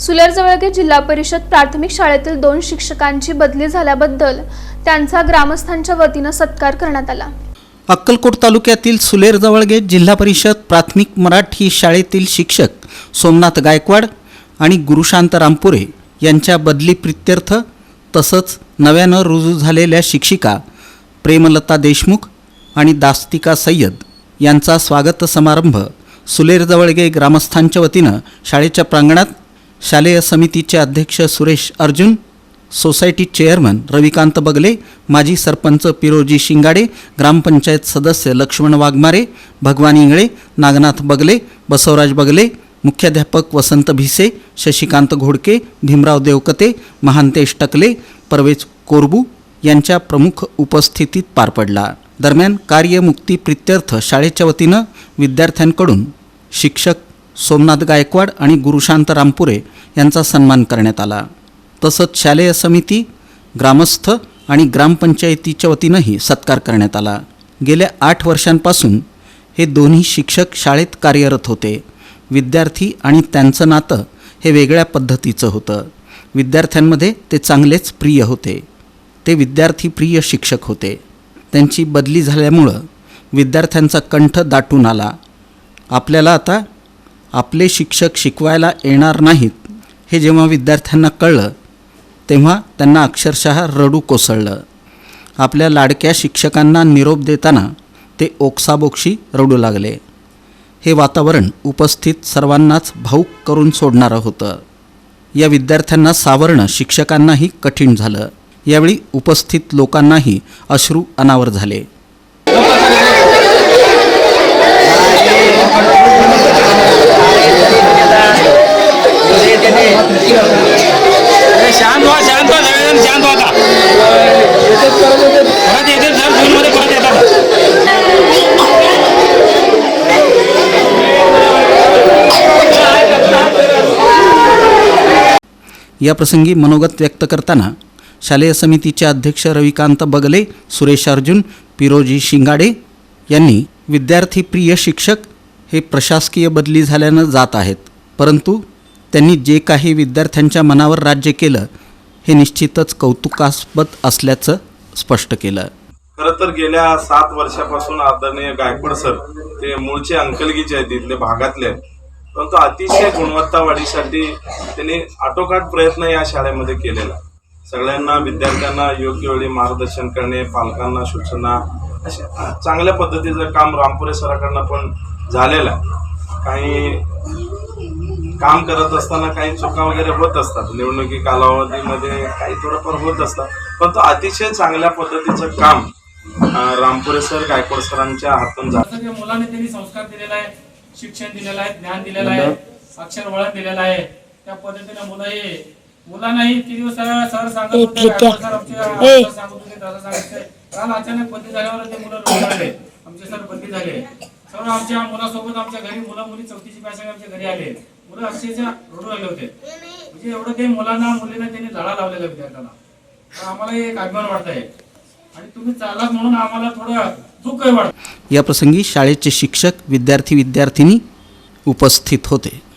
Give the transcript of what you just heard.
सुलेरजवळगे जिल्हा परिषद प्राथमिक शाळेतील दोन शिक्षकांची बदली झाल्याबद्दल त्यांचा ग्रामस्थांच्या वतीनं सत्कार करण्यात आला. अक्कलकोट तालुक्यातील सुलेरजवळगे जिल्हा परिषद प्राथमिक मराठी शाळेतील शिक्षक सोमनाथ गायकवाड आणि गुरुशांत रामपुरे यांच्या बदली प्रित्यर्थ तसंच नव्यानं रुजू झालेल्या शिक्षिका प्रेमलता देशमुख आणि दास्तिका सय्यद यांचा स्वागत समारंभ सुलेरजवळगे ग्रामस्थांच्या वतीनं शाळेच्या प्रांगणात शालेय समितीचे अध्यक्ष सुरेश अर्जुन सोसायटी चेअरमन रविकांत बगले माजी सरपंच पिरोजी शिंगाडे ग्रामपंचायत सदस्य लक्ष्मण वाघमारे भगवान इंगळे नागनाथ बगले बसवराज बगले मुख्याध्यापक वसंत भिसे शशिकांत घोडके भीमराव देवकते महांतेश टकले परवेज कोरबू यांच्या प्रमुख उपस्थितीत पार पडला. दरम्यान कार्यमुक्ती प्रित्यर्थ शाळेच्या वतीनं विद्यार्थ्यांकडून शिक्षक सोमनाथ गायकवाड आणि गुरुशांत रामपुरे यांचा सन्मान करण्यात आला. तसंच शालेय समिती ग्रामस्थ आणि ग्रामपंचायतीच्या वतीनंही सत्कार करण्यात आला. गेल्या आठ वर्षांपासून हे दोन्ही शिक्षक शाळेत कार्यरत होते. विद्यार्थी आणि त्यांचं नातं हे वेगळ्या पद्धतीचं होतं. विद्यार्थ्यांमध्ये ते चांगलेच प्रिय होते. ते विद्यार्थी प्रिय शिक्षक होते. त्यांची बदली झाल्यामुळं विद्यार्थ्यांचा कंठ दाटून आला. आपल्याला आता आपले शिक्षक शिकवायला येणार नाहीत हे जेव्हा विद्यार्थ्यांना कळलं तेव्हा त्यांना अक्षरशः रडू कोसळलं. आपल्या लाडक्या शिक्षकांना निरोप देताना ते ओक्साबोक्षी रडू लागले. हे वातावरण उपस्थित सर्वांनाच भाऊक करून सोडणारं होतं. या विद्यार्थ्यांना सावरणं शिक्षकांनाही कठीण झालं. यावेळी उपस्थित लोकांनाही अश्रू अनावर झाले. याप्रसंगी मनोगत व्यक्त करताना शालेय समितीचे अध्यक्ष रविकांत बगले सुरेश अर्जुन पिरोजी शिंगाडे यांनी विद्यार्थीप्रिय शिक्षक हे प्रशासकीय बदली झाल्यानं जात आहेत. परंतु त्यांनी जे काही विद्यार्थ्यांच्या मनावर राज्य केलं हे निश्चितच कौतुकास्पद असल्याचं स्पष्ट केलं. खरं तर गेल्या सात वर्षापासून आदरणीय गायकवाड सर ते मूळचे अंकलगीचे आहेत इथले भागातले आहेत. परंतु अतिशय गुणवत्ता वाढीसाठी त्यांनी आटोकाट प्रयत्न या शाळेमध्ये केलेला सगळ्यांना विद्यार्थ्यांना योग्य वेळी मार्गदर्शन करणे पालकांना सूचना अशा चांगल्या पद्धतीचं काम रामपुरे सराकडनं पण झालेलं आहे. काही काम करत असताना काही चुका वगैरे होत असतात. निवडणुकी कालावधीमध्ये काही थोडंफार होत असतात. परंतु अतिशय चांगल्या पद्धतीचं काम रामपुरे सर गायकवाड सरांच्या हातून झालं. मुलांनी त्यांनी संस्कार दिलेला आहे. शिक्षण दिलेलं आहे ज्ञान दिलेलं आहे अक्षर वळण दिलेलं आहे. त्या पद्धतीने मुलं हे मुलांनाही किती दिवस सर सांगत होते सर सांगत होते दादा सांगत होते काल अचानक बदली झाल्यावर ते मुलं रोखले आमचे सर बदली झाले. सर आमच्या मुलासोबत आमच्या घरी मुलं मुली चौथीची पॅसेंट आमच्या घरी आले. मुलं अक्षरशः रडू आले होते. म्हणजे एवढं ते मुलांना मुलींना त्यांनी धडा लावलेला विद्यार्थ्यांना. तर आम्हाला एक अभिमान वाटत आहे आणि तुम्ही चाललात म्हणून आम्हाला थोडं याप्रसंगी शाळेचे शिक्षक विद्यार्थी विद्यार्थिनी उपस्थित होते.